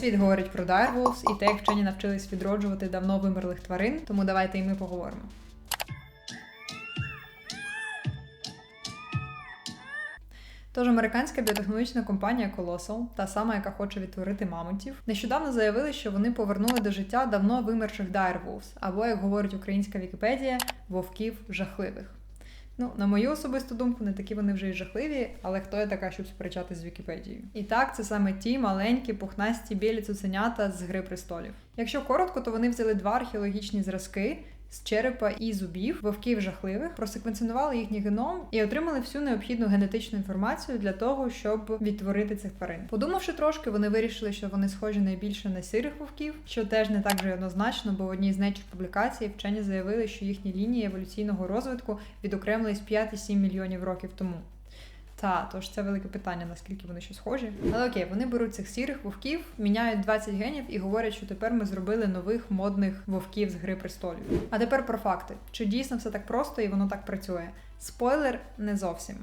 світ говорить про Direwolves і те, як вчені навчились відроджувати давно вимерлих тварин, тому давайте і ми поговоримо. Тож американська біотехнологічна компанія Colossal, та сама, яка хоче відтворити мамонтів, нещодавно заявили, що вони повернули до життя давно вимерших direwolves, або, як говорить українська Вікіпедія, вовків жахливих. Ну, на мою особисту думку, не такі вони вже й жахливі, але хто я така, щоб сперечати з Вікіпедією? І так, це саме ті маленькі, пухнасті білі цуценята з Гри престолів. Якщо коротко, то вони взяли два археологічні зразки. З черепа і зубів вовків жахливих просеквенціонували їхній геном і отримали всю необхідну генетичну інформацію для того, щоб відтворити цих тварин. Подумавши трошки, вони вирішили, що вони схожі найбільше на сирих вовків, що теж не так вже однозначно, бо в одній з Nature публікацій вчені заявили, що їхні лінії еволюційного розвитку відокремились 5,7 мільйонів років тому. Та, тож це велике питання, наскільки вони ще схожі. Але окей, вони беруть цих сірих вовків, міняють 20 генів і говорять, що тепер ми зробили нових модних вовків з гри престолів. А тепер про факти: чи дійсно все так просто і воно так працює? Спойлер не зовсім.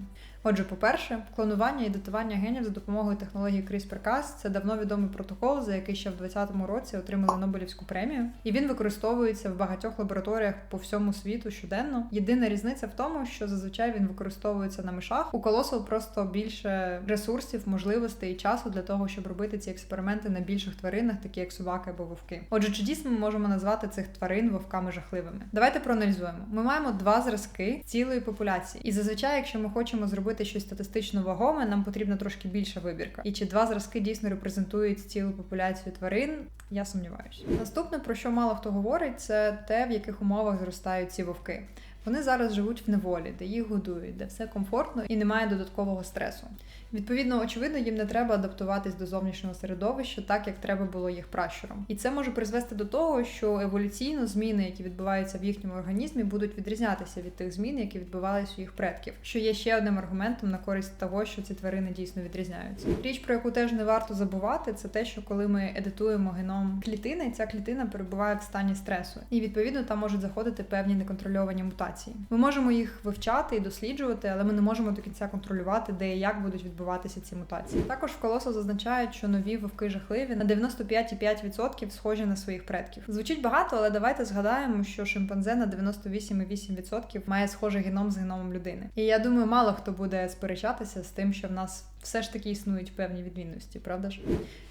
Отже, по-перше, клонування і датування генів за допомогою технології CRISPR-Cas – це давно відомий протокол, за який ще в 2020 році отримали Нобелівську премію, і він використовується в багатьох лабораторіях по всьому світу щоденно. Єдина різниця в тому, що зазвичай він використовується на мишах. У колосу просто більше ресурсів, можливостей і часу для того, щоб робити ці експерименти на більших тваринах, такі як собаки або вовки. Отже, чи дійсно ми можемо назвати цих тварин вовками жахливими? Давайте проаналізуємо. Ми маємо два зразки цілої популяції, і зазвичай, якщо ми хочемо зробити щось статистично вагоме, нам потрібна трошки більша вибірка. І чи два зразки дійсно репрезентують цілу популяцію тварин? Я сумніваюся. Наступне, про що мало хто говорить, це те, в яких умовах зростають ці вовки. Вони зараз живуть в неволі, де їх годують, де все комфортно і немає додаткового стресу. Відповідно, очевидно, їм не треба адаптуватись до зовнішнього середовища, так як треба було їх пращурам. І це може призвести до того, що еволюційно зміни, які відбуваються в їхньому організмі, будуть відрізнятися від тих змін, які відбувалися у їх предків, що є ще одним аргументом на користь того, що ці тварини дійсно відрізняються. Річ, про яку теж не варто забувати, це те, що коли ми едитуємо геном клітини, ця клітина перебуває в стані стресу, і відповідно там можуть заходити певні неконтрольовані мутації. Ми можемо їх вивчати і досліджувати, але ми не можемо до кінця контролювати, де і як будуть відбуватися ці мутації. Також в колосу зазначають, що нові вовки жахливі на 95,5% схожі на своїх предків. Звучить багато, але давайте згадаємо, що шимпанзе на 98,8% має схожий геном з геномом людини. І я думаю, мало хто буде сперечатися з тим, що в нас все ж таки існують певні відмінності, правда ж?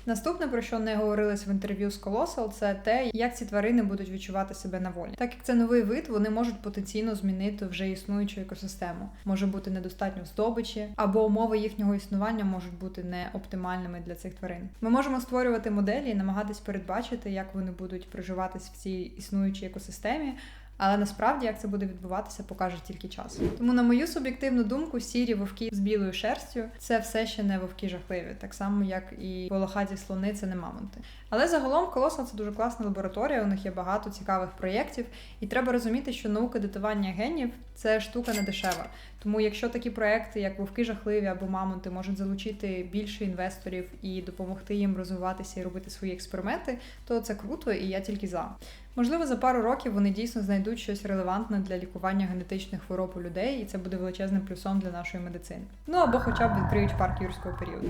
Наступне, про що не говорилось в інтерв'ю з Colossal, це те, як ці тварини будуть відчувати себе на волі. Так як це новий вид, вони можуть потенційно змінити вже існуючу екосистему. Може бути недостатньо здобичі, або умови їхнього існування можуть бути не оптимальними для цих тварин. Ми можемо створювати моделі і намагатись передбачити, як вони будуть проживатись в цій існуючій екосистемі. Але насправді як це буде відбуватися, покаже тільки час. Тому, на мою суб'єктивну думку, сірі вовки з білою шерстю це все ще не вовки жахливі, так само як і волохаті слони, це не мамонти. Але загалом колосна це дуже класна лабораторія. У них є багато цікавих проєктів, і треба розуміти, що наука датування генів це штука не дешева. Тому, якщо такі проекти, як вовки жахливі або мамонти, можуть залучити більше інвесторів і допомогти їм розвиватися і робити свої експерименти, то це круто, і я тільки за. Можливо, за пару років вони дійсно знайдуть щось релевантне для лікування генетичних хвороб у людей, і це буде величезним плюсом для нашої медицини. Ну або хоча б відкриють парк юрського періоду.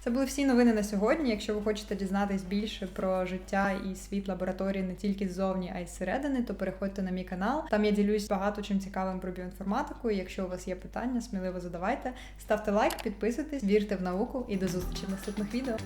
Це були всі новини на сьогодні. Якщо ви хочете дізнатись більше про життя і світ лабораторії не тільки ззовні, а й зсередини, то переходьте на мій канал. Там я ділюсь багато чим цікавим про біоінформатику. І Якщо у вас є питання, сміливо задавайте. Ставте лайк, підписуйтесь, вірте в науку і до зустрічі в наступних відео.